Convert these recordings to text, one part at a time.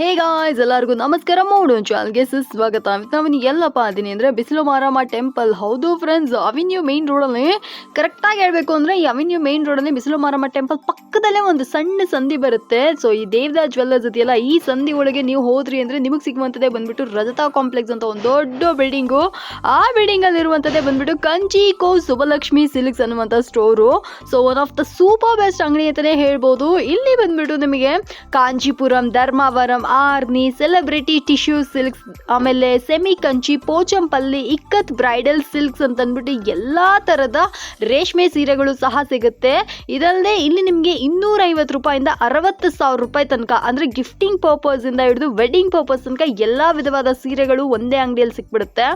Hey guys ಎಲ್ಲರಿಗೂ ನಮಸ್ಕಾರ. ಮೂಡು ಚಾಲ್ಗೆ ಸುಸ್ವಾಗತ. ನಾನು ಎಲ್ಲಪ್ಪ ಅದೀನಿ ಅಂದರೆ ಬಿಸಿಲು ಮಾರಮ್ಮ ಟೆಂಪಲ್ ಹೌದು ಫ್ರೆಂಡ್ಸ್ ಅವಿನ್ಯೂ ಮೇನ್ ರೋಡಲ್ಲಿ ಕರೆಕ್ಟಾಗಿ ಹೇಳಬೇಕು ಅಂದರೆ ಈ ಅವಿನ್ಯೂ ಮೇನ್ ರೋಡಲ್ಲಿ ಬಿಸಿಲು ಮಾರಮ್ಮ ಟೆಂಪಲ್ ಪಕ್ಕದಲ್ಲೇ ಒಂದು ಸಣ್ಣ ಸಂಧಿ ಬರುತ್ತೆ. ಸೊ ಈ ದೇವದಾ ಜ್ವೆಲ್ಲರ್ಸ್ ಇದೆಯಲ್ಲ ಈ ಸಂಧಿ ಒಳಗೆ ನೀವು ಹೋದ್ರಿ ಅಂದರೆ ನಿಮಗೆ ಸಿಗುವಂಥದ್ದೇ ಬಂದ್ಬಿಟ್ಟು ರಜತಾ ಕಾಂಪ್ಲೆಕ್ಸ್ ಅಂತ ಒಂದು ದೊಡ್ಡ ಬಿಲ್ಡಿಂಗು ಆ ಬಿಲ್ಡಿಂಗಲ್ಲಿ ಇರುವಂಥದ್ದೇ ಬಂದ್ಬಿಟ್ಟು ಕಂಚಿ ಕೋ ಸಿಲ್ಕ್ಸ್ ಅನ್ನುವಂಥ store so one of the super best ಅಂಗಡಿ ಅಂತಲೇ ಹೇಳ್ಬೋದು. ಇಲ್ಲಿ ಬಂದ್ಬಿಟ್ಟು ನಿಮಗೆ Kanchipuram, Dharmavaram Arni celebrity tissue silks, ಆಮೇಲೆ semi Kanchi Pochampalli Ikkat bridal silks ಅಂತ ಅಂದ್ಬಿಟ್ಟು ಎಲ್ಲ ಥರದ ರೇಷ್ಮೆ ಸೀರೆಗಳು ಸಹ ಸಿಗುತ್ತೆ. ಇದಲ್ಲದೆ ಇಲ್ಲಿ ನಿಮಗೆ ಇನ್ನೂರೈವತ್ತು ರೂಪಾಯಿಂದ ಅರವತ್ತು ಸಾವಿರ ರೂಪಾಯಿ ತನಕ, ಅಂದರೆ ಗಿಫ್ಟಿಂಗ್ ಪರ್ಪಸಿಂದ ಹಿಡಿದು ವೆಡ್ಡಿಂಗ್ ಪರ್ಪಸ್ ತನಕ ಎಲ್ಲ ವಿಧವಾದ ಸೀರೆಗಳು ಒಂದೇ ಅಂಗಡಿಯಲ್ಲಿ ಸಿಕ್ಬಿಡುತ್ತೆ.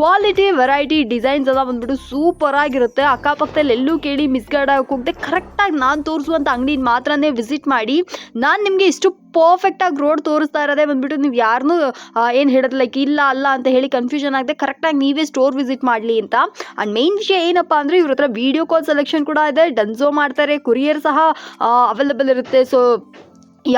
ಕ್ವಾಲಿಟಿ ವೆರೈಟಿ ಡಿಸೈನ್ಸ್ ಎಲ್ಲ ಬಂದ್ಬಿಟ್ಟು ಸೂಪರ್ ಆಗಿರುತ್ತೆ. ಅಕ್ಕಪಕ್ಕದಲ್ಲಿ ಎಲ್ಲೂ ಕೇಳಿ ಮಿಸ್ಗೈಡ್ ಆಗಿ ಹೋಗದೆ ಕರೆಕ್ಟಾಗಿ ನಾನು ತೋರಿಸುವಂಥ ಅಂಗಡಿನ ಮಾತ್ರನೇ ವಿಸಿಟ್ ಮಾಡಿ. ನಾನು ನಿಮಗೆ ಇಷ್ಟು ಪರ್ಫೆಕ್ಟಾಗಿ ರೋಡ್ ತೋರಿಸ್ತಾ ಇರೋದೇ ಬಂದ್ಬಿಟ್ಟು ನೀವು ಯಾರನ್ನೂ ಏನು ಹೇಳೋದು ಲೈಕ್ ಇಲ್ಲ, ಅಲ್ಲ ಅಂತ ಹೇಳಿ ಕನ್ಫ್ಯೂಷನ್ ಆಗದೆ ಕರೆಕ್ಟಾಗಿ ನೀವೇ ಸ್ಟೋರ್ ವಿಸಿಟ್ ಮಾಡಲಿ ಅಂತ. ಆ್ಯಂಡ್ ಮೇನ್ ವಿಷಯ ಏನಪ್ಪ ಅಂದರೆ ಇವ್ರ ಹತ್ರ ವೀಡಿಯೋ ಕಾಲ್ ಸೆಲೆಕ್ಷನ್ ಕೂಡ ಇದೆ ಡನ್ಸೋ ಮಾಡ್ತಾರೆ ಕುರಿಯರ್ ಸಹ ಅವೈಲಬಲ್ ಇರುತ್ತೆ. ಸೊ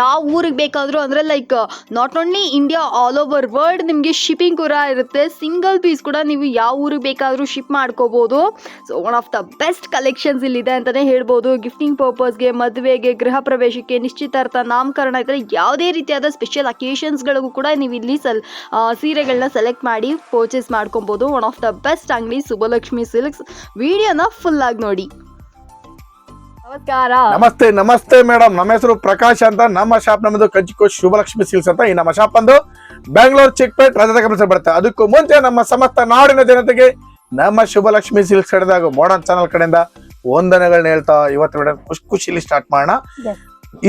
ಯಾವ ಊರಿಗೆ ಬೇಕಾದರೂ ಅಂದರೆ like not only India all over world ನಿಮಗೆ ಶಿಪ್ಪಿಂಗ್ ಕೂಡ ಇರುತ್ತೆ. ಸಿಂಗಲ್ ಪೀಸ್ ಕೂಡ ನೀವು ಯಾವ ಊರಿಗೆ ಬೇಕಾದರೂ ಶಿಪ್ ಮಾಡ್ಕೋಬೋದು. So one of the best collections ಇಲ್ಲಿದೆ ಅಂತಲೇ ಹೇಳ್ಬೋದು. ಗಿಫ್ಟಿಂಗ್ ಪರ್ಪಸ್ಗೆ ಮದುವೆಗೆ, ಗೃಹ ಪ್ರವೇಶಕ್ಕೆ, ನಿಶ್ಚಿತಾರ್ಥ ನಾಮಕರಣ ಥರ ಯಾವುದೇ ರೀತಿಯಾದ ಸ್ಪೆಷಲ್ ಅಕೇಶನ್ಸ್ಗಳಿಗೂ ಕೂಡ ನೀವು ಇಲ್ಲಿ ಸೆಲ್ ಸೀರೆಗಳನ್ನ ಸೆಲೆಕ್ಟ್ ಮಾಡಿ ಪರ್ಚೇಸ್ ಮಾಡ್ಕೊಬೋದು. ಒನ್ ಆಫ್ ದ ಬೆಸ್ಟ್ ಅಂಗಡಿ ಸುಬ್ಬಲಕ್ಷ್ಮಿ ಸಿಲ್ಕ್ಸ್ ವಿಡಿಯೋನ ಫುಲ್ಲಾಗಿ ನೋಡಿ. ನಮಸ್ಕಾರ. ನಮಸ್ತೆ ನಮಸ್ತೆ ಮೇಡಮ್. ನಮ್ಮ ಹೆಸರು ಪ್ರಕಾಶ್ ಅಂತ. ನಮ್ಮ ಶಾಪ್ ನಮ್ಮದು ಕಂಚಿಕೋ ಶುಭಲಕ್ಷ್ಮಿ ಸಿಲ್ಸ್ ಅಂತ ಈ ನಮ್ಮ ಶಾಪ್ ಬಂದು ಬೆಂಗಳೂರು ಚಿಕ್ಕಪೇಟ್ ರಜದ ಗಮನಿಸ ಬರುತ್ತೆ. ಅದಕ್ಕೂ ಮುಂಚೆ ನಮ್ಮ ಸಮಸ್ತ ನಾಡಿನ ಜನತೆಗೆ ನಮ್ಮ ಶುಭಲಕ್ಷ್ಮಿ ಸಿಲ್ಕ್ಸ್ ಕಡೆದಾಗ ಮಾಡರ್ನ್ ಚಾನಲ್ ಕಡೆಯಿಂದ ವಂದನೆಗಳನ್ನ ಹೇಳ್ತಾ ಇವತ್ತು ಮೇಡಮ್ ಖುಷಿ ಖುಷಿಲಿ ಸ್ಟಾರ್ಟ್ ಮಾಡೋಣ.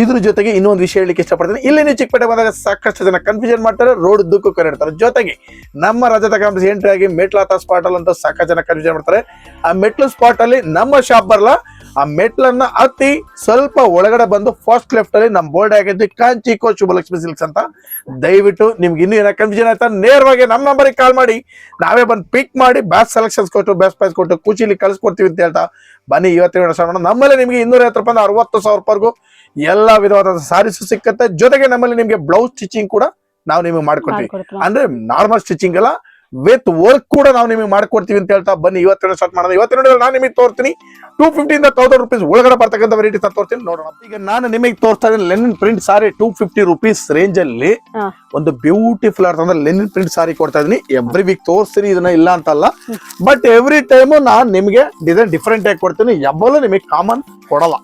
ಇದ್ರ ಜೊತೆಗೆ ಇನ್ನೊಂದು ವಿಷಯ ಹೇಳಲಿಕ್ಕೆ ಇಷ್ಟಪಡ್ತೀನಿ. ಇಲ್ಲಿ ನೀವು ಚಿಕ್ಕಪೇಟೆ ಬಂದಾಗ ಸಾಕಷ್ಟು ಜನ ಕನ್ಫ್ಯೂಷನ್ ಮಾಡ್ತಾರೆ ರೋಡ್ ದುಕ್ಕು ಕರೆಡ್ತಾರೆ ಜೊತೆಗೆ ನಮ್ಮ ರಜತ ಕಾಂಪ್ಲೆಕ್ಸ್ ಎಂಟ್ರಿ ಆಗಿ ಮೆಟ್ಲಾತ ಸ್ಪಾಟ್ ಅಲ್ಲಿ ಅಂತ ಸಾಕಷ್ಟು ಜನ ಕನ್ಫ್ಯೂಷನ್ ಮಾಡ್ತಾರೆ. ಆ ಮೆಟ್ಲು ಸ್ಪಾಟ್ ಅಲ್ಲಿ ನಮ್ಮ ಶಾಪ್ ಬರಲ್ಲ ಆ ಮೆಟ್ಲನ್ನ ಹತ್ತಿ ಸ್ವಲ್ಪ ಒಳಗಡೆ ಬಂದು ಫಸ್ಟ್ ಲೆಫ್ಟ್ ಅಲ್ಲಿ ನಮ್ ಬೋರ್ಡ್ ಆಗಿದ್ದು ಕಾಂಚಿ ಕೋ ಶುಭಲಕ್ಷ್ಮಿ ಸಿಲ್ಕ್ಸ್ ಅಂತ. ದಯವಿಟ್ಟು ನಿಮ್ಗೆ ಇನ್ನೂ ಏನೋ ಕನ್ಫ್ಯೂಷನ್ ಆಯ್ತಾ ನೇರವಾಗಿ ನಮ್ಮ ನಂಬರಿಗೆ ಕಾಲ್ ಮಾಡಿ. ನಾವೇ ಬಂದು ಪಿಕ್ ಮಾಡಿ ಬ್ಯಾಸ್ ಸೆಲೆಕ್ಷನ್ಸ್ ಕೊಟ್ಟು ಬ್ಯಾಸ್ ಪ್ರೈಸ್ ಕೊಟ್ಟು ಖುಷಿಲಿ ಕಳಿಸ್ಕೊಡ್ತೀವಿ ಅಂತ ಹೇಳ್ತಾ ಬನ್ನಿ ಇವತ್ತಿನ ಮಾಡೋಣ. ನಮ್ಮಲ್ಲಿ ನಿಮಗೆ ಇನ್ನೂರ ಐವತ್ತು ರೂಪಾಯಿ ಅರವತ್ತು ಸಾವಿರ ರೂಪಾಯಿಗೂ ಎಲ್ಲ ವಿಧವಾದ ಸಾರೀಸು ಸಿಕ್ಕತ್ತೆ. ಜೊತೆಗೆ ನಮ್ಮಲ್ಲಿ ನಿಮಗೆ ಬ್ಲೌಸ್ ಸ್ಟಿಚಿಂಗ್ ಕೂಡ ನಾವು ನಿಮಗೆ ಮಾಡ್ಕೊಡ್ತೀವಿ. ಅಂದ್ರೆ ನಾರ್ಮಲ್ ಸ್ಟಿಚಿಂಗ್ ಅಲ್ಲ ವಿತ್ ವರ್ಕ್ ಕೂಡ ನಾವು ನಿಮಗೆ ಮಾಡ್ಕೊಡ್ತೀವಿ ಅಂತ ಹೇಳ್ತಾ ಬನ್ನಿ. ಇವತ್ತೆರಡು ಸ್ಟಾರ್ಟ್ ಮಾಡೋದು ಇವತ್ತಿನ video ನಾನು ನಿಮಗೆ ತೋರ್ತೀನಿ. ಟೂ ಫಿಫ್ಟಿಯಿಂದ ತೌಸಂಡ್ ರುಪೀಸ್ ಒಳಗಡೆ ಬರ್ತಕ್ಕಂಥ ವೆರೈಟಿ ತೋರ್ತೀನಿ. ನೋಡೋಣ. ಈಗ ನಾನು ನಿಮಗೆ ತೋರಿಸ್ತಾ ಇದ್ದೀನಿ linen print sari two fifty rupees range ಅಲ್ಲಿ ಒಂದು ಬ್ಯೂಟಿಫುಲ್ ಆರ್ಟ್ ಅಂದ್ರೆ ಲೆನಿನ್ ಪ್ರಿಂಟ್ ಸಾರಿ ಕೊಡ್ತಾ ಇದೀನಿ ಎವ್ರಿ ವೀಕ್ ತೋರಿಸ್ತೀನಿ ಇದನ್ನ. ಇಲ್ಲ ಅಂತಲ್ಲ. ಬಟ್ ಎವ್ರಿ ಟೈಮು ನಾನು ನಿಮಗೆ ಡಿಸೈನ್ ಡಿಫ್ರೆಂಟ್ ಆಗಿ ಕೊಡ್ತೀನಿ. ಯಾವಲ್ಲೂ ನಿಮಗೆ ಕಾಮನ್ ಕೊಡಲ್ಲ.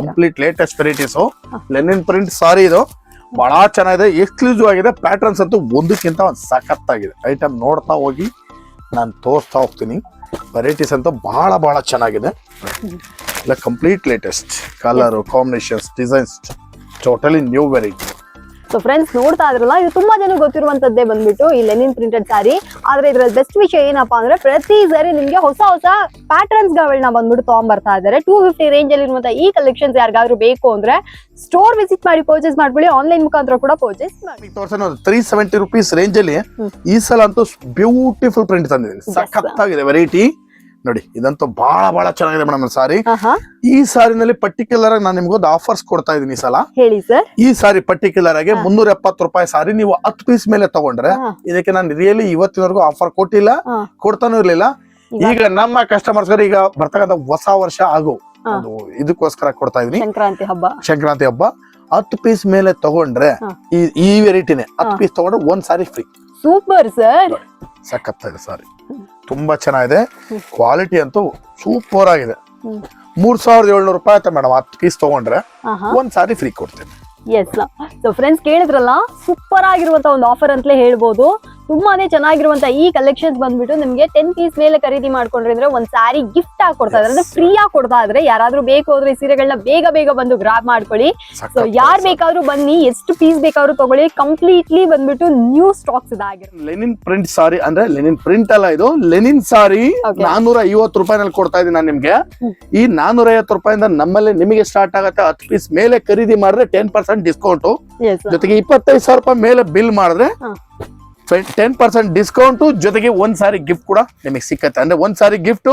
Complete latest varieties linen print sari ಇದು. ಬಹಳ ಚೆನ್ನಾಗಿದೆ ಎಕ್ಸ್ಕ್ಲೂಸಿವ್ ಆಗಿದೆ. ಪ್ಯಾಟರ್ನ್ಸ್ ಅಂತೂ ಒಂದಕ್ಕಿಂತ ಒಂದು ಸಖತ್ತಾಗಿದೆ. ಐಟಮ್ ನೋಡ್ತಾ ಹೋಗಿ ನಾನು ತೋರಿಸ್ತಾ ಹೋಗ್ತೀನಿ. ವೆರೈಟೀಸ್ ಅಂತೂ ಬಹಳ ಬಹಳ ಚೆನ್ನಾಗಿದೆ. ಇಲ್ಲ complete latest colour combinations designs totally new variety so friends ನೋಡ್ತಾ ಇದ್ರಲ್ಲ ಇದು ತುಂಬಾ ಜನ ಗೊತ್ತಿರುವಂತದ್ದೇ ಬಂದ್ಬಿಟ್ಟು ಈ ಲೆನಿನ್ ಪ್ರಿಂಟೆಡ್ ಸಾರಿ ಆದ್ರೆ ಇದ್ರಲ್ಲಿ ಬೆಸ್ಟ್ ವಿಷಯ ಏನಪ್ಪಾ ಅಂದ್ರೆ ಪ್ರತಿ ಸಾರಿ ನಿಮ್ಗೆ ಹೊಸ ಹೊಸ ಪ್ಯಾಟರ್ನ್ಸ್ ಗಳನ್ನ ಬಂದ್ಬಿಟ್ಟು ತಗೊಂಡ್ಬರ್ತಾ ಇದ್ದಾರೆ. ಟೂ ಫಿಫ್ಟಿ ರೇಂಜ್ ಅಲ್ಲಿ ಇರುವಂತಹ ಈ ಕಲೆಕ್ಷನ್ಸ್ ಯಾರಿಗಾದ್ರೂ ಬೇಕು ಅಂದ್ರೆ ಸ್ಟೋರ್ ವಿಸಿಟ್ ಮಾಡಿ ಪರ್ಚೇಸ್ ಮಾಡ್ಬಿಡಿ ಆನ್ಲೈನ್ ಮುಖಾಂತರ ಕೂಡ ಪರ್ಚೇಸ್ ಮಾಡಿ. ತ್ರೀ ಸೆವೆಂಟಿ ರುಪೀಸ್ ರೇಂಜ್ ಅಲ್ಲಿ ಈ ಸಲ ಅಂತೂ ಬ್ಯೂಟಿಫುಲ್ ಪ್ರಿಂಟ್ ತಂದಿದ್ದೀನಿ. ಸಖತ್ತಾಗಿದೆ ವೆರೈಟಿ ನೋಡಿ ಇದಂತೂ ಬಹಳ ಬಹಳ ಚೆನ್ನಾಗಿದೆ ಮೇಡಮ್ ಸಾರಿ. ಈ ಸಾರಿನಲ್ಲಿ ಪರ್ಟಿಕ್ಯುಲರ್ ಆಗಿ ನಾನು ನಿಮ್ಗೊಂದು ಆಫರ್ಸ್ ಕೊಡ್ತಾ ಇದೀನಿ ಈ ಸಲ. ಹೇಳಿ ಸರ್ ಈ ಸಾರಿ ಪರ್ಟಿಕ್ಯುಲರ್ ಆಗಿ ಮುನ್ನೂರ ಎಪ್ಪತ್ತು ರೂಪಾಯಿ ಸಾರಿ ನೀವು ಹತ್ತು ಪೀಸ್ ಮೇಲೆ ತಗೊಂಡ್ರೆ ಇದಕ್ಕೆ ನಾನು ರಿಯಲಿ ಇವತ್ತಿನವರೆಗೂ ಆಫರ್ ಕೊಟ್ಟಿಲ್ಲ ಕೊಡ್ತಾನು ಇರ್ಲಿಲ್ಲ. ಈಗ- ನಮ್ಮ ಕಸ್ಟಮರ್ಸ್ ಈಗ ಬರ್ತಕ್ಕಂಥ ಹೊಸ ವರ್ಷ ಆಗು. ಒಂದು ಇದಕ್ಕೋಸ್ಕರ ಕೊಡ್ತಾ ಇದೀನಿ ಸಂಕ್ರಾಂತಿ ಹಬ್ಬ. ಸಂಕ್ರಾಂತಿ ಹಬ್ಬ ಹತ್ತು ಪೀಸ್ ಮೇಲೆ ತಗೊಂಡ್ರೆ ಈ ಈ ವೆರೈಟಿನೇ ಹತ್ತು ಪೀಸ್ ತಗೊಂಡ್ರೆ ಒಂದ್ ಸಾರಿ ಫ್ರೀ ಸೂಪರ್ ಸರ್ ಸಖತ್ತಾಗಿದೆ ಸಾರಿ. ತುಂಬಾ ಚೆನ್ನಾಗಿದೆ. ಕ್ವಾಲಿಟಿ ಅಂತೂ ಸೂಪರ್ ಆಗಿದೆ. ಮೂರ್ ಸಾವಿರದ ಏಳ್ನೂರು ರೂಪಾಯಿ ಆಯ್ತಾ ಮೇಡಮ್ ಹತ್ತು ಪೀಸ್ ತಗೊಂಡ್ರೆ ಒಂದ್ ಸಾರಿ ಫ್ರೀ ಕೊಡ್ತೇನೆ. ಎಸ್ ಸೊ ಫ್ರೆಂಡ್ಸ್ ಕೇಳಿದ್ರಲ್ಲ ಸೂಪರ್ ಆಗಿರುವಂತ ಒಂದು ಆಫರ್ ಅಂತಲೇ ಹೇಳ್ಬೋದು. ತುಂಬಾನೇ ಚೆನ್ನಾಗಿರುವಂತ ಈ ಕಲೆಕ್ಷನ್ಸ್ ಬಂದ್ಬಿಟ್ಟು ನಿಮ್ಗೆ ಟೆನ್ ಪೀಸ್ ಮೇಲೆ ಖರೀದಿ ಮಾಡ್ಕೊಂಡ್ರೆ ಅಂದ್ರೆ ಒಂದ್ ಸಾರಿ ಗಿಫ್ಟ್ ಆಗಿ ಕೊಡ್ತಾ ಇದ್ರೆ ಅಂದ್ರೆ ಫ್ರೀ ಆಗಿ ಕೊಡ್ತಾ ಇದ್ರೆ ಯಾರಾದ್ರೂ ಬೇಕು ಅಂದ್ರೆ ಈ ಸೀರೆಗಳನ್ನ ಬೇಗ ಬೇಗ ಬಂದು ಗ್ರಾಬ್ ಮಾಡ್ಕೊಳ್ಳಿ. ಸೊ ಯಾರು ಬೇಕಾದ್ರೂ ಬನ್ನಿ ಎಷ್ಟು ಪೀಸ್ ಬೇಕಾದ್ರೂ ತಗೊಳ್ಳಿ. ಕಂಪ್ಲೀಟ್ಲಿ ಬಂದ್ಬಿಟ್ಟು ನ್ಯೂ ಸ್ಟಾಕ್ಸ್ ಇದಾಗಿರುತ್ತೆ. ಲೆನಿನ್ ಪ್ರಿಂಟ್ ಸಾರಿ ಅಂದ್ರೆ ಲೆನಿನ್ ಪ್ರಿಂಟ್ ಅಲ್ಲ ಇದು. ಲೆನಿನ್ ಸಾರಿ. ನಾನೂರ ಐವತ್ತು ರೂಪಾಯಿನಲ್ಲಿ ಕೊಡ್ತಾ ಇದ್ದೀನಿ ನಾನು ನಿಮ್ಗೆ. ಈ ನಾನೂರ ಐವತ್ತು ರೂಪಾಯಿಂದ ನಮ್ಮಲ್ಲಿ ನಿಮಗೆ ಸ್ಟಾರ್ಟ್ ಆಗುತ್ತೆ. ಹತ್ತು ಪೀಸ್ ಮೇಲೆ ಖರೀದಿ ಮಾಡಿದ್ರೆ ಟೆನ್ ಪರ್ಸೆಂಟ್ ಡಿಸ್ಕೌಂಟ್ ಜೊತೆಗೆ ಇಪ್ಪತ್ತೈದು ಸಾವಿರ ರೂಪಾಯಿ ಮೇಲೆ ಬಿಲ್ ಮಾಡಿದ್ರೆ. ಟೆನ್ ಪರ್ಸೆಂಟ್ ಡಿಸ್ಕೌಂಟ್ ಜೊತೆಗೆ ಒಂದ್ ಸಾರಿ ಗಿಫ್ಟ್ ಕೂಡ ನಿಮಗೆ ಸಿಕ್ಕತ್ತೆ. ಅಂದ್ರೆ ಒಂದ್ ಸಾರಿ ಗಿಫ್ಟ್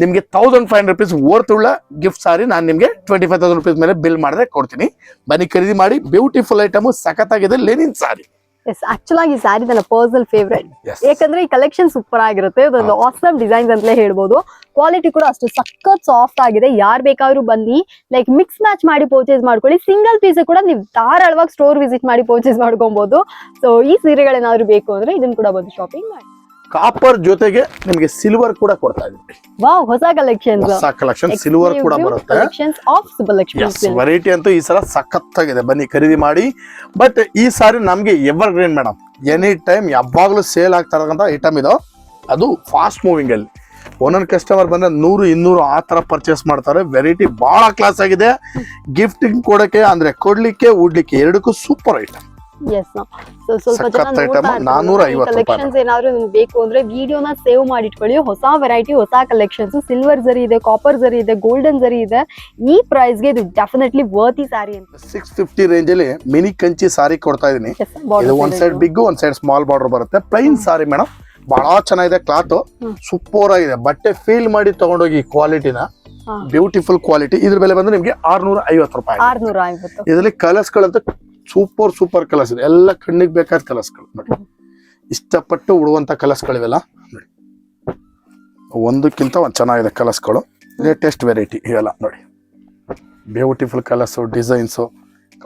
ನಿಮ್ಗೆ thousand five hundred rupees worth ಉಳ್ಳ ಗಿಫ್ಟ್ ಸಾರಿ ನಾನು ನಿಮಗೆ ಟ್ವೆಂಟಿ ಫೈವ್ ತೌಸಂಡ್ ರುಪೀಸ್ ಮೇಲೆ ಬಿಲ್ ಮಾಡಿದ್ರೆ ಕೊಡ್ತೀನಿ. ಬನ್ನಿ ಖರೀದಿ ಮಾಡಿ ಬ್ಯೂಟಿಫುಲ್ ಐಟಮು ಸಖತ್ತಾಗಿದೆ ಲೆನಿನ್ ಸಾರಿ. ಎಸ್ ಆಕ್ಚುಲ್ ಆಗಿ ಈ ಸ್ಯಾರಿ ನನ್ನ ಪರ್ಸನಲ್ ಫೇವ್ರೆಟ್ ಯಾಕಂದ್ರೆ ಈ ಕಲೆಕ್ಷನ್ ಸೂಪರ್ ಆಗಿರುತ್ತೆ. ಇದೊಂದು ಆಸಮ್ ಡಿಸೈನ್ಸ್ ಅಂತಲೇ ಹೇಳ್ಬೋದು. ಕ್ವಾಲಿಟಿ ಕೂಡ ಅಷ್ಟು ಸಖತ್ ಸಾಫ್ಟ್ ಆಗಿದೆ. ಯಾರ್ ಬೇಕಾದ್ರೂ ಬನ್ನಿ. ಲೈಕ್ ಮಿಕ್ಸ್ ಮ್ಯಾಚ್ ಮಾಡಿ ಪರ್ಚೇಸ್ ಮಾಡ್ಕೊಳ್ಳಿ. ಸಿಂಗಲ್ ಪೀಸ್ ಕೂಡ ನೀವು ಧಾರಾಳವಾಗಿ ಸ್ಟೋರ್ ವಿಸಿಟ್ ಮಾಡಿ ಪರ್ಚೇಸ್ ಮಾಡ್ಕೊಬಹುದು ಸೊ ಈ ಸೀರೆಗಳೇನಾದ್ರು ಬೇಕು ಅಂದ್ರೆ ಇದನ್ನ ಕೂಡ ಬಂದು ಶಾಪಿಂಗ್ ಮಾಡಿ. ಕಾಪರ್ ಜೊತೆಗೆ ನಿಮ್ಗೆ ಸಿಲ್ವರ್ ಕೂಡ ಕೊಡ್ತಾ ಇದ್ದೀವಿ ವಾವ್ ಹೊಸ ಕಲೆಕ್ಷನ್ ಹೊಸ ಕಲೆಕ್ಷನ್ ಸಿಲ್ವರ್ ಕೂಡ ಬರುತ್ತೆ. ವೆರೈಟಿ ಅಂತೂ ಈ ಸಲ ಸಖತ್ತಾಗಿದೆ. ಬನ್ನಿ ಖರೀದಿ ಮಾಡಿ. ಬಟ್ ಈ ಸಾರಿ ನಮ್ಗೆ evergreen madam any time ಯಾವಾಗಲೂ ಸೇಲ್ ಆಗ್ತಾ ಇರೋಂಥ ಐಟಮ್ ಇದು. ಅದು ಫಾಸ್ಟ್ ಮೂವಿಂಗ್ ಅಲ್ಲಿ. ಒಂದೊಂದು ಕಸ್ಟಮರ್ ಬಂದ್ರೆ ನೂರು ಇನ್ನೂರು ಆ ತರ ಪರ್ಚೇಸ್ ಮಾಡ್ತಾರೆ. ವೆರೈಟಿ ಬಹಳ ಕ್ಲಾಸ್ ಆಗಿದೆ. ಗಿಫ್ಟಿಂಗ್ ಕೊಡಕ್ಕೆ ಅಂದ್ರೆ ಕೊಡ್ಲಿಕ್ಕೆ ಉಡ್ಲಿಕ್ಕೆ ಎರಡಕ್ಕೂ ಸೂಪರ್ ಐಟಮ್ ಎಸ್ ಸೊ ಸ್ವಲ್ಪ ಜನ ಸಖತ್ item, 450 ರೂಪಾಯಿ. ಕಲೆಕ್ಷನ್ಸ್ ಏನಾದ್ರು ನಿಮ್ಗೆ ಬೇಕು ಅಂದ್ರೆ ವಿಡಿಯೋನ ಸೇವ್ ಮಾಡಿ ಇಟ್ಕೊಳ್ಳಿ ಹೊಸ ವೆರೈಟಿ ಹೊಸ ಕಲೆಕ್ಷನ್ಸ್ ಸಿಲ್ವರ್ ಜರಿ ಇದೆ ಕಾಪರ್ ಜರಿ ಇದೆ ಗೋಲ್ಡನ್ ಜರಿ ಇದೆ. ಈ ಪ್ರೈಸ್ಗೆ ಇದು ಡೆಫಿನೆಟ್ಲಿ ವರ್ತಿ ಸ್ಯಾರಿ ಅಂತ. ಸಿಕ್ಸ್ ಫಿಫ್ಟಿ ರೇಂಜ್ ಅಲ್ಲಿ ಮಿನಿ ಕಂಚಿ ಸಾರಿ ಕೊಡ್ತಾ ಇದೀನಿ Yes, border ಇದು ಒಂದ್ ಸೈಡ್ ಬಿಗ್ ಒಂದ್ ಸೈಡ್ ಸ್ಮಾಲ್ ಬಾರ್ಡರ್ ಬರುತ್ತೆ. ಪ್ಲೈನ್ ಸಾರಿ ಮೇಡಮ್ ಬಹಳ ಚೆನ್ನಾಗಿದೆ ಕ್ಲಾತ್ ಹ್ಮ್. ಸೂಪರ್ ಆಗಿದೆ. ಬಟ್ಟೆ ಫೀಲ್ ಮಾಡಿ ತಗೊಂಡೋಗಿ ಕ್ವಾಲಿಟಿನ ಹಾ. ಬ್ಯೂಟಿಫುಲ್ ಕ್ವಾಲಿಟಿ ಇದ್ರ ಬೆಲೆ ಬಂದ್ರೆ ನಿಮ್ಗೆ ಆರ್ನೂರ ಐವತ್ತು ರೂಪಾಯಿ ಆರ್ನೂರ ಐವತ್ತು ಇದರಲ್ಲಿ ಕಲರ್ಸ್ ಗಳಂತ ಸೂಪರ್ ಸೂಪರ್ ಕಲರ್ಸ್ ಇದೆ. ಎಲ್ಲ ಕಣ್ಣಿಗೆ ಬೇಕಾದ ಕಲರ್ಸ್ಗಳು ನೋಡಿ. ಇಷ್ಟಪಟ್ಟು ಉಡುವಂತ ಕಲರ್ಸ್ಗಳಿವೆಲ್ಲ ನೋಡಿ. ಒಂದಕ್ಕಿಂತ ಒಂದು ಚೆನ್ನಾಗಿದೆ ಕಲರ್ಸ್ಗಳು. ಲೇಟೆಸ್ಟ್ ವೆರೈಟಿ ಇವೆಲ್ಲ ನೋಡಿ. Beautiful colours designs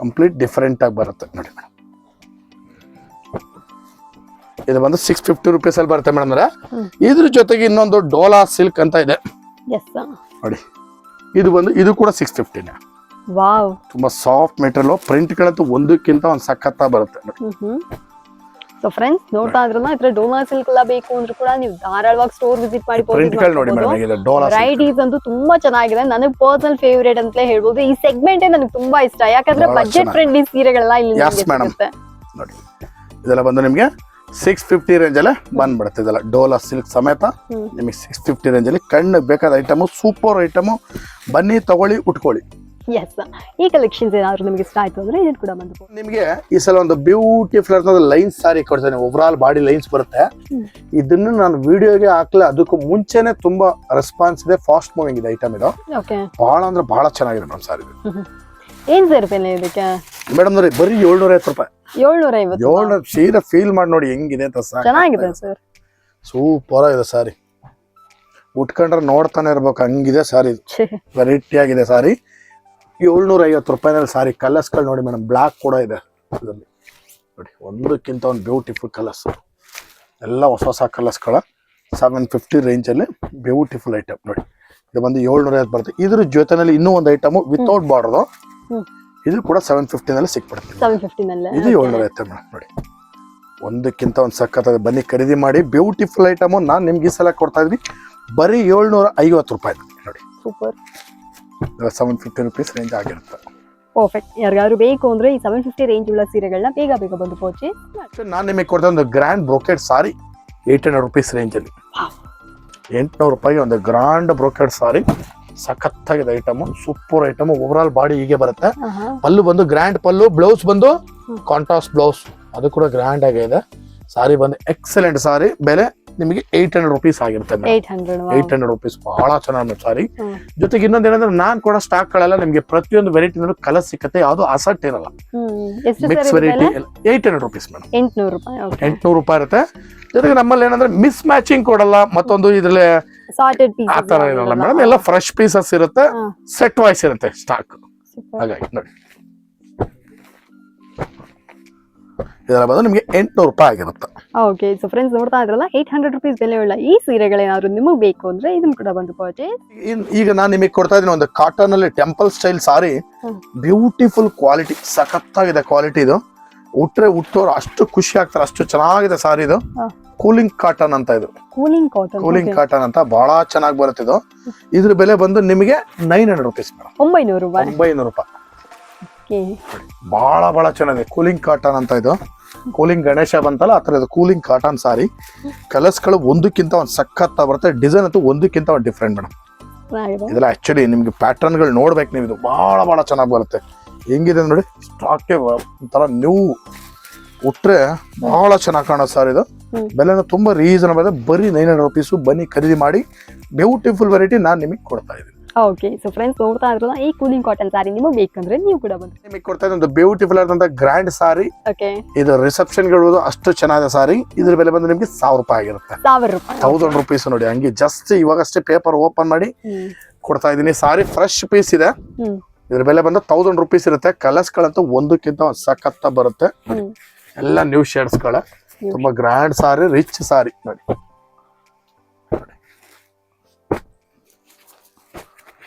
complete different ಆಗಿ ಬರುತ್ತೆ ನೋಡಿ ಮೇಡಮ್ ಇದು ಬಂದು ಸಿಕ್ಸ್ ಫಿಫ್ಟಿ ರುಪೀಸಲ್ಲಿ ಬರುತ್ತೆ ಮೇಡಮ್. ಇದ್ರ ಜೊತೆಗೆ ಇನ್ನೊಂದು ಡೋಲಾ ಸಿಲ್ಕ್ ಅಂತ ಇದೆ. ನೋಡಿ. ಇದು ಬಂದು ಇದು ಕೂಡ ಸಿಕ್ಸ್ ಫಿಫ್ಟಿನೇ ವಾವ್. ತುಂಬಾ ಸಾಫ್ಟ್ ಮೆಟೀರಿಯಲ್ ಪ್ರಿಂಟ್ಗಳಂತೂ ಒಂದಕ್ಕಿಂತ ಒಂದು ಸಖತ್ತ ಬರುತ್ತೆ. ಸೊ ಫ್ರೆಂಡ್ಸ್ ನೋಡ್ತಾ ಇದ್ರಲ್ಲ ಇದ್ರ ಡೋನಾ ಸಿಲ್ಕ್ ಎಲ್ಲ ಬೇಕು ಅಂದ್ರೆ ಕೂಡ ನೀವು ಧಾರಾಳವಾಗಿ ಸ್ಟೋರ್ ವಿಸಿಟ್ ಮಾಡಿ ಡೋಲಾ. ವೆರೈಟೀಸ್ ಅಂತೂ ತುಂಬಾ ಚೆನ್ನಾಗಿದೆ. ನನಗೆ ಪರ್ಸನಲ್ ಫೇವರೇಟ್ ಅಂತಲೇ ಹೇಳ್ಬೋದು. ಈ ಸೆಗ್ಮೆಂಟ್ ನನಗೆ ತುಂಬಾ ಇಷ್ಟ. ಯಾಕಂದ್ರೆ ಬಜೆಟ್. ಫ್ರೆಂಡ್ಲಿ ಸೀರೆಗಳೆಲ್ಲ ಇಲ್ಲಿ ಸಿಗುತ್ತೆ. ನೋಡಿ ಇದೆಲ್ಲ ಬಂದು ನಿಮಗೆ ಸಿಕ್ಸ್ ಫಿಫ್ಟಿ ರೇಂಜ್ ಅಲ್ಲೇ ಬಂದ್ಬಿಡುತ್ತೆ ಇದೆಲ್ಲ ಡೋಲಾ ಸಿಲ್ಕ್ ಸಮೇತ. ನಿಮಗೆ ಸಿಕ್ಸ್ ಫಿಫ್ಟಿ ರೇಂಜ್ ಅಲ್ಲಿ ಕಣ್ಣು ಬೇಕಾದ ಐಟಮು ಸೂಪರ್ ಐಟಮು ಬನ್ನಿ ತಗೊಳ್ಳಿ ಉಟ್ಕೊಳ್ಳಿ. ಎಸ್ ಈ ಕಲೆಕ್ಷನ್ಸ್ ಏನಾದ್ರು ನಿಮಗೆ ಇಷ್ಟ ಆಯ್ತು ಅಂದ್ರೆ ಇದನ್ನ ಕೂಡ ಬಂದು ನಿಮಗೆ ಈ ಸಲ ಒಂದು ಬ್ಯೂಟಿಫುಲ್ ಲೈನ್ಸ್ ಸಾರಿ ಕೊಡ್ತೇನೆ ಓವರ್ ಆಲ್ ಬಾಡಿ ಲೈನ್ಸ್ ಬರುತ್ತೆ. ಇದನ್ನು ನಾನು ವಿಡಿಯೋಗೆ ಹಾಕ್ಲ ಅದಕ್ಕೂ ಮುಂಚೆನೆ ತುಂಬಾ ರೆಸ್ಪಾನ್ಸ್ ಇದೆ ಫಾಸ್ಟ್ ಮೂವಿಂಗ್ ಇದೆ ಐಟಮ್ ಇದು. ಓಕೆ ಬಹಳ ಅಂದ್ರೆ ಬಹಳ ಚೆನ್ನಾಗಿದೆ ಮೇಡಮ್ ಸಾರಿ ಏನ್ ಸರ್ ಬೆಲೆ ಇದಕ್ಕೆ? ಮೇಡಮ್ ನೋಡಿ ಬರೀ ಏಳ್ನೂರ ಐವತ್ತು ರೂಪಾಯಿ. ಏಳ್ನೂರ ಐವತ್ತು ಏಳ್ನೂರ ಸೀರೆ ಫೀಲ್ ಮಾಡಿ ನೋಡಿ ಹೆಂಗಿದೆ ಅಂತ ಸರ್ ಚೆನ್ನಾಗಿದೆ ಸರ್. ಸೂಪರ್ ಆಗಿದೆ ಸಾರಿ. ಉಟ್ಕೊಂಡ್ರೆ ನೋಡ್ತಾನೆ ಇರ್ಬೇಕು. ಹಂಗಿದೆ ಸಾರಿ. ವೆರೈಟಿ ಆಗಿದೆ ಸಾರಿ. ಏಳ್ನೂರ ಐವತ್ತು ರೂಪಾಯಿನಲ್ಲಿ ಸಾರಿ ಕಲರ್ಸ್ಗಳು ನೋಡಿ ಮೇಡಮ್ ಬ್ಲಾಕ್ ಕೂಡ ಇದೆ ಇದರಲ್ಲಿ. ನೋಡಿ ಒಂದಕ್ಕಿಂತ ಒಂದು ಬ್ಯೂಟಿಫುಲ್ ಕಲರ್ಸ್ ಎಲ್ಲ ಹೊಸ ಹೊಸ ಕಲರ್ಸ್ಗಳ ಸೆವೆನ್ ಫಿಫ್ಟಿ ರೇಂಜಲ್ಲಿ ಬ್ಯೂಟಿಫುಲ್ ಐಟಮ್ ನೋಡಿ ಇದು ಬಂದು ಏಳ್ನೂರ ಐವತ್ತು ಬರುತ್ತೆ. ಇದ್ರ ಜೊತೆನಲ್ಲಿ ಇನ್ನೂ ಒಂದು ಐಟಮು ವಿತೌಟ್ ಬಾರ್ಡರ್ ಹ್ಮ್. ಇದು ಕೂಡ ಸೆವೆನ್ ಫಿಫ್ಟಿನಲ್ಲಿ ಸಿಕ್ಬಿಡುತ್ತೆ. ಇದು ಏಳ್ನೂರ ಐವತ್ತು ಮೇಡಮ್ ನೋಡಿ. ಒಂದಕ್ಕಿಂತ ಒಂದು ಸಖತ್ ಬನ್ನಿ ಖರೀದಿ ಮಾಡಿ. ಬ್ಯೂಟಿಫುಲ್ ಐಟಮು ನಾನು ನಿಮ್ಗೆ ಈ ಸಲ ಕೊಡ್ತಾ ಇದ್ದೀನಿ. ಬರೀ ಏಳ್ನೂರ ಐವತ್ತು ರೂಪಾಯಿ ನೋಡಿ. Super seven fifty rupees range ಆಗಿರುತ್ತೆ. ಪರ್ಫೆಕ್ಟ್ ಯಾರಿಗಾದ್ರು ಬೇಕು ಅಂದ್ರೆ ಈ ಸೆವೆನ್ ಫಿಫ್ಟಿ ರೇಂಜ್ ಉಳ್ಳ ಸೀರೆಗಳನ್ನ ಬೇಗ ಬೇಗ ಬಂದು ಪರ್ಚೇಸ್ ನಾನು ನಿಮಗೆ ಕೊಡ್ತಾ ಒಂದು grand brocade sari eight hundred rupees ರೇಂಜಲ್ಲಿ ಎಂಟುನೂರು ರೂಪಾಯಿಗೆ ಒಂದು ಗ್ರ್ಯಾಂಡ್ ಬ್ರೋಕೆಡ್ ಸಾರಿ ಸಖತ್ತಾಗಿದೆ item super item over all body ಹೀಗೆ ಬರುತ್ತೆ. ಪಲ್ಲು ಬಂದು ಗ್ರ್ಯಾಂಡ್ ಪಲ್ಲು ಬ್ಲೌಸ್ ಬಂದು. ಕಾಂಟ್ರಾಸ್ಟ್ ಬ್ಲೌಸ್ ಅದು ಕೂಡ ಗ್ರ್ಯಾಂಡ್ ಆಗಿದೆ. ಸಾರಿ ಬಂದು ಎಕ್ಸಲೆಂಟ್ ಸಾರಿ ಬೆಲೆ ನಿಮಗೆ ಏಟ್ ಹಂಡ್ರೆಡ್ ರುಪೀಸ್ ಆಗಿರುತ್ತೆ ಏಟ್ ಹಂಡ್ರೆಡ್ ರುಪೀಸ್ ಬಹಳ ಚೆನ್ನಾಗಿ ಸಾರಿ ಜೊತೆಗೆ ಇನ್ನೊಂದು ಏನಂದ್ರೆ ನಾನ್ ಕೂಡ ಸ್ಟಾಕ್ ಗಳೆಲ್ಲ ನಿಮಗೆ ಪ್ರತಿಯೊಂದು ವೆರೈಟಿ ಕಲರ್ ಸಿಕ್ಕತ್ತೆ ಯಾವುದು ಅಸಟ್ ಇರಲ್ಲ mix variety eight hundred rupees madam ಎಂಟ್ನೂರು ರೂಪಾಯಿ ಓಕೆ ಎಂಟ್ನೂರು ರೂಪಾಯಿ ಇರುತ್ತೆ. ಜೊತೆಗೆ ನಮ್ಮಲ್ಲಿ ಏನಂದ್ರೆ ಮಿಸ್ ಮ್ಯಾಚಿಂಗ್ ಕೊಡಲ್ಲ ಮತ್ತೊಂದು ಇದ್ರಲ್ಲಿ ಆ ತರ ಇರಲ್ಲ ಮೇಡಮ್ ಎಲ್ಲ ಫ್ರೆಶ್ ಪೀಸಸ್ ಇರುತ್ತೆ ಸೆಟ್ ವೈಸ್ ಇರುತ್ತೆ ಸ್ಟಾಕ್ ಹಾಗಾಗಿ ನೋಡಿ. ಇದೆಲ್ಲ ಬಂದು ನಿಮಗೆ ಎಂಟ್ನೂರು ರೂಪಾಯಿ ಆಗಿರುತ್ತೆ. ಓಕೆ ಸೊ ಫ್ರೆಂಡ್ಸ್ ನೋಡ್ತಾ ಇದ್ರಲ್ಲ ಏಟ್ ಹಂಡ್ರೆಡ್ ರುಪೀಸ್ ಬೆಲೆ ಉಳ್ಳ ಈ ಸೀರೆಗಳೇನಾದ್ರು ನಿಮಗೆ ಬೇಕು ಅಂದ್ರೆ ಇದನ್ನ ಕೂಡ ಬಂದು ಪರ್ಚೇಸ್ ಈಗ ನಾನು ನಿಮಗೆ ಕೊಡ್ತಾ ಇದ್ದೀನಿ ಒಂದು ಕಾಟನ್ ಅಲ್ಲಿ temple style sari beautiful quality ಸಖತ್ತಾಗಿದೆ ಕ್ವಾಲಿಟಿ ಇದು. ಉಟ್ರೆ ಉಟ್ಟೋರು ಅಷ್ಟು ಖುಷಿ ಆಗ್ತಾರೆ ಅಷ್ಟು ಚೆನ್ನಾಗಿದೆ ಸಾರಿ ಇದು. ಕೂಲಿಂಗ್ ಕಾಟನ್ ಅಂತ ಇದು. ಕೂಲಿಂಗ್ ಕಾಟನ್ ಕೂಲಿಂಗ್ ಕಾಟನ್ ಅಂತ ಬಹಳ ಚೆನ್ನಾಗಿ ಬರುತ್ತೆ ಇದು. ಇದ್ರ ಬೆಲೆ ಬಂದು ನಿಮಗೆ ನೈನ್ ಹಂಡ್ರೆಡ್ ರುಪೀಸ್ ಒಂಬೈನೂರು ರೂಪಾಯಿ. ಒಂಬೈನೂರು ರೂಪಾಯಿ. ಬಹಳ ಬಹಳ ಚೆನ್ನಾಗಿದೆ ಕೂಲಿಂಗ್ ಕಾಟನ್ ಅಂತ ಇದು. ಕೂಲಿಂಗ್ ಗಣೇಶ ಬಂತಲ್ಲ ಆ ಥರ ಇದು ಕೂಲಿಂಗ್ ಕಾಟನ್ ಸಾರಿ. ಕಲರ್ಸ್ಗಳು ಒಂದಕ್ಕಿಂತ ಒಂದು ಸಖತ್ತ ಬರುತ್ತೆ ಡಿಸೈನ್ ಅಂತೂ ಒಂದಕ್ಕಿಂತ ಒಂದು ಡಿಫ್ರೆಂಟ್ ಮೇಡಮ್ ಇದೆಲ್ಲ ಆ್ಯಕ್ಚುಲಿ ನಿಮ್ಗೆ ಪ್ಯಾಟರ್ನ್ಗಳು ನೋಡ್ಬೇಕು ನೀವು ಇದು ಭಾಳ ಭಾಳ ಚೆನ್ನಾಗಿ ಬರುತ್ತೆ. ಹೆಂಗಿದೆ ನೋಡಿ ಸ್ಟಾಕೆ ಒಂಥರ ನ್ಯೂ ಉಟ್ರೆ ಬಹಳ ಚೆನ್ನಾಗಿ ಕಾಣೋ ಸರ್ ಇದು. ಬೆಲೆನ ಬೆಲೆನೂ ತುಂಬಾ ರೀಸನಬಲ್ ಬರೀ ನೈನ್ ಹಂಡ್ರೆಡ್ ರುಪೀಸು ಬನ್ನಿ ಖರೀದಿ ಮಾಡಿ ಬ್ಯೂಟಿಫುಲ್ ವೆರೈಟಿ ನಾನು ನಿಮಗೆ ಕೊಡ್ತಾ ಇದ್ದೀನಿ. ಓಕೆ ಸೊ ಫ್ರೆಂಡ್ಸ್ ನೋಡ್ತಾ ಇದ್ರಲ್ಲ ಈ ಕೂಲಿಂಗ್ ಕಾಟನ್ ಸಾರಿ ನಿಮಗೆ ಬೇಕಂದ್ರೆ ನೀವು ಕೂಡ ಬಂದು ನಿಮಗೆ ಕೊಡ್ತಾ ಇದ್ದೀನಿ ಒಂದು ಬ್ಯೂಟಿಫುಲ್ ಆದಂತ ಗ್ರ್ಯಾಂಡ್ ಸಾರಿ ಓಕೆ ಇದು ರಿಸೆಪ್ಷನ್ಗಳು ಅಷ್ಟು ಚೆನ್ನಾದ ಸಾರಿ ಇದ್ರ ಬೆಲೆ ಬಂದು ನಿಮಗೆ ಸಾವಿರ ರೂಪಾಯಿ ಆಗಿರುತ್ತೆ. ಸಾವಿರ ರೂಪಾಯಿ. ತೌಸಂಡ್ ರುಪೀಸ್ ನೋಡಿ ಹಂಗೆ ಜಸ್ಟ್ ಇವಾಗಷ್ಟೇ ಪೇಪರ್ ಓಪನ್ ಮಾಡಿ ಕೊಡ್ತಾ ಇದೀನಿ ಸಾರಿ ಫ್ರೆಶ್ ಪೀಸ್ ಇದೆ. ಇದರ ಬೆಲೆ ಬಂದು ತೌಸಂಡ್ ರುಪೀಸ್ ಇರುತ್ತೆ. ಕಲರ್ಸ್ ಗಳಂತೂ ಒಂದಕ್ಕಿಂತ ಒಂದ್ ಸಖತ್ತ ಬರುತ್ತೆ ಎಲ್ಲ ನ್ಯೂ ಶೇಡ್ಸ್ಗಳ. ತುಂಬಾ ಗ್ರ್ಯಾಂಡ್ ಸಾರಿ ರಿಚ್ ಸಾರಿ ನೋಡಿ.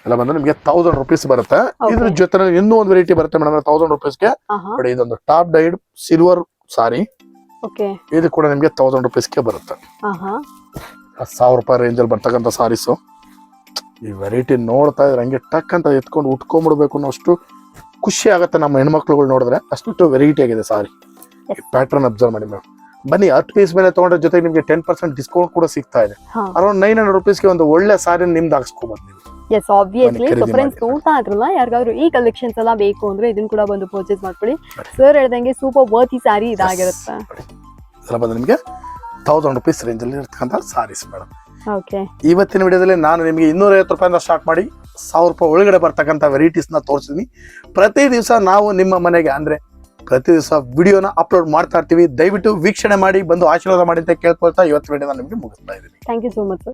ಎಲ್ಲ ಬಂದ್ರೆ ನಿಮಗೆ ತೌಸಂಡ್ ರುಪೀಸ್ ಬರುತ್ತೆ. ಇದ್ರ ಜೊತೆ ಇನ್ನೂ ಒಂದು ವೆರೈಟಿ ಬರುತ್ತೆ ಮೇಡಮ್ ತೌಸಂಡ್ ರುಪೀಸ್ಗೆ ನೋಡಿ ಇದೊಂದು top dyed silver sari okay. ಇದು ಕೂಡ ನಿಮಗೆ ತೌಸಂಡ್ ರುಪೀಸ್ಗೆ ಬರುತ್ತೆ. ಸಾವಿರ ರೂಪಾಯಿ ರೇಂಜಲ್ಲಿ ಬರ್ತಕ್ಕಂತ ಸಾರೀಸ್ ಈ ವೆರೈಟಿ ನೋಡ್ತಾ ಇದ್ರೆ ಹಂಗೆ ಟಕ್ ಅಂತ ಎತ್ಕೊಂಡು ಉಟ್ಕೊಂಡ್ಬಿಡ್ಬೇಕು ಅನ್ನೋ ಅಷ್ಟು ಖುಷಿ ಆಗುತ್ತೆ ನಮ್ಮ ಹೆಣ್ಮಕ್ಳುಗಳು ನೋಡಿದ್ರೆ. ಅಷ್ಟು ವೆರೈಟಿ ಆಗಿದೆ ಸಾರಿ. ಪ್ಯಾಟರ್ನ್ ಅಬ್ಸರ್ವ್ ಮಾಡಿ ಮ್ಯಾಮ್ ಬನ್ನಿ ಹತ್ತು ಪೀಸ್ ಮೇಲೆ ತಗೊಂಡ್ರೆ ಜೊತೆಗೆ ನಿಮಗೆ ಟೆನ್ ಪರ್ಸೆಂಟ್ ಡಿಸ್ಕೌಂಟ್ ಕೂಡ ಸಿಗ್ತಾ ಇದೆ. ಅರೌಂಡ್ ನೈನ್ ಹಂಡ್ರೆಡ್ ರುಪೀಸ್ಗೆ ಒಂದು ಒಳ್ಳೆ ಸಾರಿ ನಿಮ್ದು ಹಾಕ್ಸ್ಕೊಬೋದು ನೀವು. Yes obviously so friends. ನೋಡ್ತಾ ಇದ್ರಲ್ಲ ಯಾರಿಗಾದ್ರು ಈ ಕಲೆಕ್ಷನ್ಸ್ ಎಲ್ಲ ಬೇಕು ಅಂದ್ರೆ ಇದನ್ನ ಕೂಡ ಬಂದು ಪರ್ಚೇಸ್ ಮಾಡ್ಕೊಳ್ಳಿ. ಸರ್ ಹೇಳ್ದಂಗೆ ಸೂಪರ್ ವರ್ತಿ ಸಾರಿ ಇದಾಗಿರುತ್ತೆ. ಇದೆಲ್ಲ ಬಂದು ನಿಮಗೆ ತೌಸಂಡ್ ರುಪೀಸ್ ರೇಂಜಲ್ಲಿ ಇರ್ತಕ್ಕಂಥ ಸಾರೀಸ್ ಮೇಡಮ್. ಓಕೆ ಇವತ್ತಿನ ವಿಡಿಯೋದಲ್ಲಿ ನಾನು ನಿಮಗೆ ಇನ್ನೂರೈವತ್ತು ರೂಪಾಯಿಂದ ಸ್ಟಾರ್ಟ್ ಮಾಡಿ ಸಾವಿರ ರೂಪಾಯಿ ಒಳಗಡೆ ಬರ್ತಕ್ಕಂಥ ವೆರೈಟೀಸ್ನ ತೋರಿಸಿದ್ದೀನಿ ಪ್ರತಿ ದಿವಸ ನಾವು ನಿಮ್ಮ ಮನೆಗೆ ಅಂದ್ರೆ ಪ್ರತಿ ದಿವಸ ವಿಡಿಯೋನ ಅಪ್ಲೋಡ್ ಮಾಡ್ತಾ ಇರ್ತೀವಿ. ದಯವಿಟ್ಟು ವೀಕ್ಷಣೆ ಮಾಡಿ, ಬಂದು ಆಶೀರ್ವಾದ ಮಾಡಿ ಅಂತ ಕೇಳ್ಕೊಳ್ತಾ ಇವತ್ತು ವಿಡಿಯೋನ ನಿಮಗೆ ಮುಗಿಸ್ತಾ ಇದ್ದೀನಿ. Thank you so much